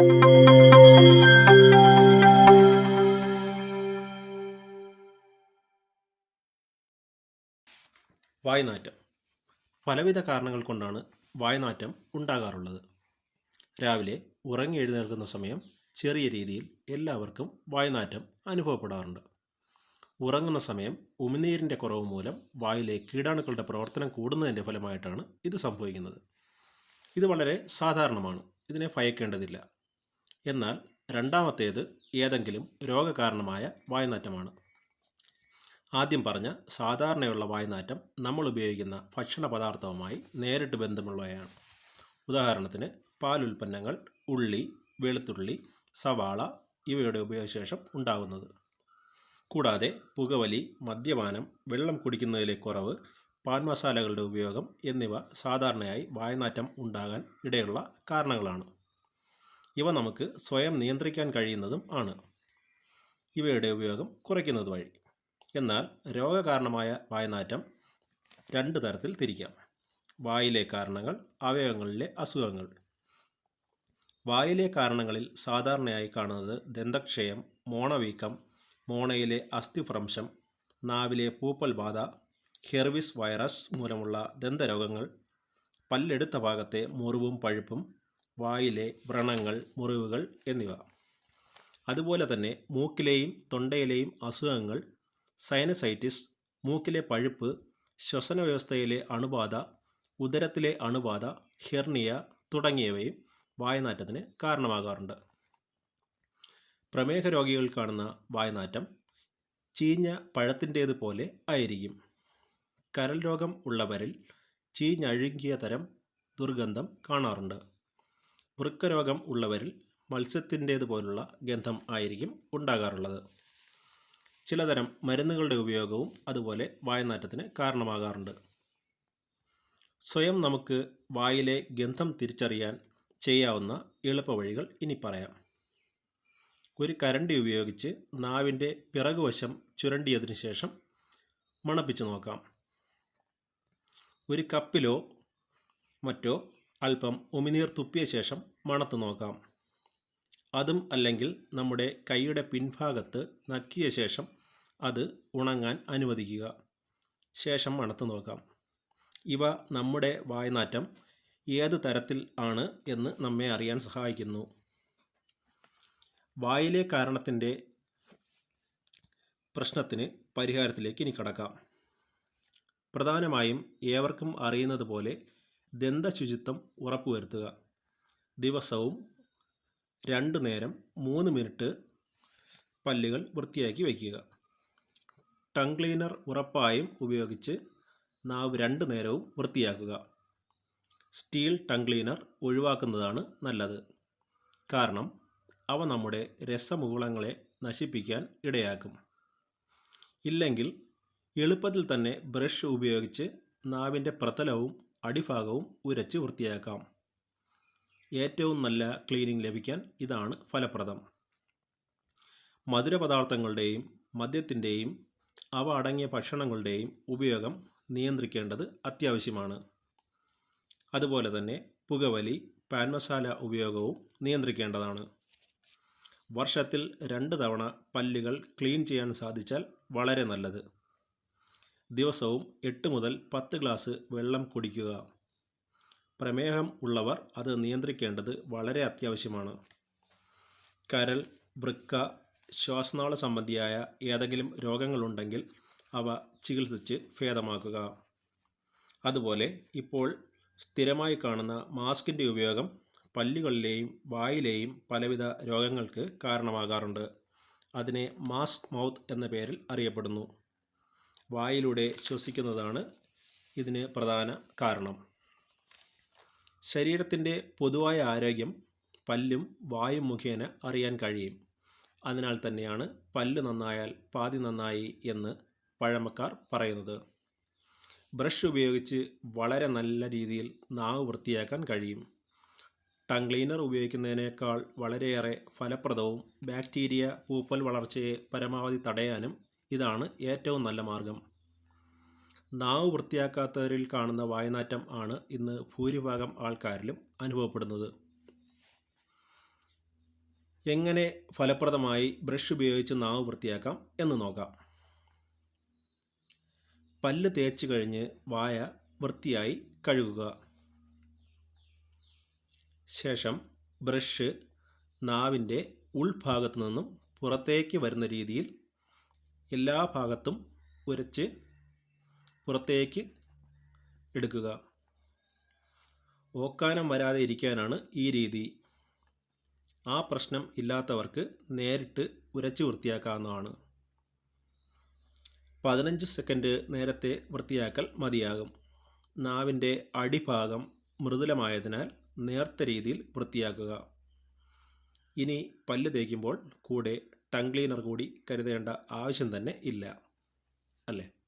വായ്നാറ്റം. പലവിധ കാരണങ്ങൾ കൊണ്ടാണ് വായ്നാറ്റം ഉണ്ടാകാറുള്ളത്. രാവിലെ ഉറങ്ങി എഴുന്നേൽക്കുന്ന സമയം ചെറിയ രീതിയിൽ എല്ലാവർക്കും വായ്നാറ്റം അനുഭവപ്പെടാറുണ്ട്. ഉറങ്ങുന്ന സമയം ഉമിനീരിന്റെ കുറവ് മൂലം വായിലെ കീടാണുക്കളുടെ പ്രവർത്തനം കൂടുന്നതിന്റെ ഫലമായിട്ടാണ് ഇത് സംഭവിക്കുന്നത്. ഇത് വളരെ സാധാരണമാണ്. ഇതിനെ ഭയക്കേണ്ടതില്ല. എന്നാൽ രണ്ടാമത്തേത് ഏതെങ്കിലും രോഗകാരണമായ വായുനാറ്റമാണ്. ആദ്യം പറഞ്ഞ സാധാരണയുള്ള വായുനാറ്റം നമ്മൾ ഉപയോഗിക്കുന്ന ഭക്ഷണ പദാർത്ഥവുമായി നേരിട്ട് ബന്ധമുള്ളവയാണ്. ഉദാഹരണത്തിന് പാലുൽപ്പന്നങ്ങൾ ഉള്ളി വെളുത്തുള്ളി സവാള ഇവയുടെ ഉപയോഗശേഷം ഉണ്ടാകുന്നത്. കൂടാതെ പുകവലി മദ്യപാനം വെള്ളം കുടിക്കുന്നതിലെ കുറവ് പാൻ മസാലകളുടെ ഉപയോഗം എന്നിവ സാധാരണയായി വായനാറ്റം ഉണ്ടാകാൻ ഇടയുള്ള കാരണങ്ങളാണ്. ഇവ നമുക്ക് സ്വയം നിയന്ത്രിക്കാൻ കഴിയുന്നതും ആണ്. ഇവയുടെ ഉപയോഗം കുറയ്ക്കുന്നത് വഴി. എന്നാൽ രോഗകാരണമായ വായനാറ്റം രണ്ട് തരത്തിൽ തിരിക്കാം. വായിലെ കാരണങ്ങൾ അവയവങ്ങളിലെ അസുഖങ്ങൾ. വായിലെ കാരണങ്ങളിൽ സാധാരണയായി കാണുന്നത് ദന്തക്ഷയം മോണവീക്കം മോണയിലെ അസ്ഥിഭ്രംശം നാവിലെ പൂപ്പൽ ബാധ ഹെർവിസ് വൈറസ് മൂലമുള്ള ദന്തരോഗങ്ങൾ പല്ലെടുത്ത ഭാഗത്തെ മുറിവും പഴുപ്പും വായിലെ വ്രണങ്ങൾ മുറിവുകൾ എന്നിവ. അതുപോലെ തന്നെ മൂക്കിലെയും തൊണ്ടയിലെയും അസുഖങ്ങൾ സൈനസൈറ്റിസ് മൂക്കിലെ പഴുപ്പ് ശ്വസന വ്യവസ്ഥയിലെ അണുബാധ ഉദരത്തിലെ അണുബാധ ഹെർണിയ തുടങ്ങിയവയും വായനാറ്റത്തിന് കാരണമാകാറുണ്ട്. പ്രമേഹ രോഗികൾ കാണുന്ന വായനാറ്റം ചീഞ്ഞ പഴത്തിന്റേതുപോലെ ആയിരിക്കും. കരൽ രോഗം ഉള്ളവരിൽ ചീഞ്ഞഴുകിയ തരം ദുർഗന്ധം കാണാറുണ്ട്. വൃക്കരോഗം ഉള്ളവരിൽ മത്സ്യത്തിന്റേതുപോലുള്ള ഗന്ധം ആയിരിക്കും ഉണ്ടാകാറുള്ളത്. ചിലതരം മരുന്നുകളുടെ ഉപയോഗവും അതുപോലെ വായനാറ്റത്തിന് കാരണമാകാറുണ്ട്. സ്വയം നമുക്ക് വായിലെ ഗന്ധം തിരിച്ചറിയാൻ ചെയ്യാവുന്ന എളുപ്പവഴികൾ ഇനി പറയാം. ഒരു കരണ്ടി ഉപയോഗിച്ച് നാവിന്റെ പിറകുവശം ചുരണ്ടിയതിനു ശേഷം മണപ്പിച്ച് നോക്കാം. ഒരു കപ്പിലോ മറ്റോ അല്പം ഉമിനീർ തുപ്പിയ ശേഷം മണത്ത് നോക്കാം. അതും അല്ലെങ്കിൽ നമ്മുടെ കൈയുടെ പിൻഭാഗത്ത് നക്കിയ ശേഷം അത് ഉണങ്ങാൻ അനുവദിക്കുക. ശേഷം മണത്ത് നോക്കാം. ഇവ നമ്മുടെ വായനാറ്റം ഏത് തരത്തിൽ ആണ് എന്ന് നമ്മെ അറിയാൻ സഹായിക്കുന്നു. വായിലെ കാരണത്തിന്റെ പ്രശ്നത്തിന് പരിഹാരത്തിലേക്ക് ഇനി കടക്കാം. പ്രധാനമായും ഏവർക്കും അറിയുന്നത് പോലെ ദന്തശുചിത്വം ഉറപ്പുവരുത്തുക. ദിവസവും രണ്ടു നേരം മൂന്ന് മിനിറ്റ് പല്ലുകൾ വൃത്തിയാക്കി വയ്ക്കുക. ടങ് ക്ലീനർ ഉറപ്പായും ഉപയോഗിച്ച് നാവ് രണ്ട് നേരവും വൃത്തിയാക്കുക. സ്റ്റീൽ ടങ് ക്ലീനർ ഒഴിവാക്കുന്നതാണ് നല്ലത്. കാരണം അവ നമ്മുടെ രസമുകുളങ്ങളെ നശിപ്പിക്കാൻ ഇടയാക്കും. ഇല്ലെങ്കിൽ എളുപ്പത്തിൽ തന്നെ ബ്രഷ് ഉപയോഗിച്ച് നാവിന്റെ പ്രതലവും അടിഭാഗവും ഉരച്ച് വൃത്തിയാക്കാം. ഏറ്റവും നല്ല ക്ലീനിങ് ലഭിക്കാൻ ഇതാണ് ഫലപ്രദം. മധുരപദാർത്ഥങ്ങളുടെയും മദ്യത്തിന്റെയും അവ അടങ്ങിയ ഭക്ഷണങ്ങളുടെയും ഉപയോഗം നിയന്ത്രിക്കേണ്ടത് അത്യാവശ്യമാണ്. അതുപോലെ തന്നെ പുകവലി പാൻ മസാല ഉപയോഗവും നിയന്ത്രിക്കേണ്ടതാണ്. വർഷത്തിൽ രണ്ട് തവണ പല്ലുകൾ ക്ലീൻ ചെയ്യാൻ സാധിച്ചാൽ വളരെ നല്ലത്. ദിവസവും എട്ട് മുതൽ പത്ത് ഗ്ലാസ് വെള്ളം കുടിക്കുക. പ്രമേഹം ഉള്ളവർ അത് നിയന്ത്രിക്കേണ്ടത് വളരെ അത്യാവശ്യമാണ്. കരൾ വൃക്ക ശ്വാസനാള സംബന്ധിയായ ഏതെങ്കിലും രോഗങ്ങളുണ്ടെങ്കിൽ അവ ചികിത്സിച്ച് ഭേദമാക്കുക. അതുപോലെ ഇപ്പോൾ സ്ഥിരമായി കാണുന്ന മാസ്കിന്റെ ഉപയോഗം പല്ലുകളിലെയും വായിലെയും പലവിധ രോഗങ്ങൾക്ക് കാരണമാകാറുണ്ട്. അതിനെ മാസ്ക് മൗത്ത് എന്ന പേരിൽ അറിയപ്പെടുന്നു. വായിലൂടെ ശ്വസിക്കുന്നതാണ് ഇതിന് പ്രധാന കാരണം. ശരീരത്തിന്റെ പൊതുവായ ആരോഗ്യം പല്ലും വായും മുഖേന അറിയാൻ കഴിയും. അതിനാൽ തന്നെയാണ് പല്ല് നന്നായാൽ പാതി നന്നായി എന്ന് പഴമക്കാർ പറയുന്നത്. ബ്രഷ് ഉപയോഗിച്ച് വളരെ നല്ല രീതിയിൽ നാവ് വൃത്തിയാക്കാൻ കഴിയും. ടങ് ക്ലീനർ ഉപയോഗിക്കുന്നതിനേക്കാൾ വളരെയേറെ ഫലപ്രദവും ബാക്ടീരിയ പൂപ്പൽ വളർച്ചയെ പരമാവധി തടയാനും ഇതാണ് ഏറ്റവും നല്ല മാർഗം. നാവ് വൃത്തിയാക്കാത്തവരിൽ കാണുന്ന വായനാറ്റം ആണ് ഇന്ന് ഭൂരിഭാഗം ആൾക്കാരിലും അനുഭവപ്പെടുന്നത്. എങ്ങനെ ഫലപ്രദമായി ബ്രഷ് ഉപയോഗിച്ച് നാവ് വൃത്തിയാക്കാം എന്ന് നോക്കാം. പല്ല് തേച്ച് കഴിഞ്ഞ് വായ വൃത്തിയായി കഴുകുക. ശേഷം ബ്രഷ് നാവിന്റെ ഉൾഭാഗത്തു നിന്നും പുറത്തേക്ക് വരുന്ന രീതിയിൽ എല്ലാ ഭാഗത്തും ഉരച്ച് പുറത്തേക്ക് എടുക്കുക. ഓക്കാനം വരാതെ ഇരിക്കാനാണ് ഈ രീതി. ആ പ്രശ്നം ഇല്ലാത്തവർക്ക് നേരിട്ട് ഉരച്ച് വൃത്തിയാക്കാവുന്നതാണ്. പതിനഞ്ച് സെക്കൻഡ് നേരത്തെ വൃത്തിയാക്കൽ മതിയാകും. നാവിന്റെ അടിഭാഗം മൃദുലമായതിനാൽ നേർത്ത രീതിയിൽ വൃത്തിയാക്കുക. ഇനി പല്ല് തേക്കുമ്പോൾ കൂടെ ടങ് ക്ലീനർ കൂടി കരുതേണ്ട ആവശ്യം തന്നെ ഇല്ല. അല്ലേ?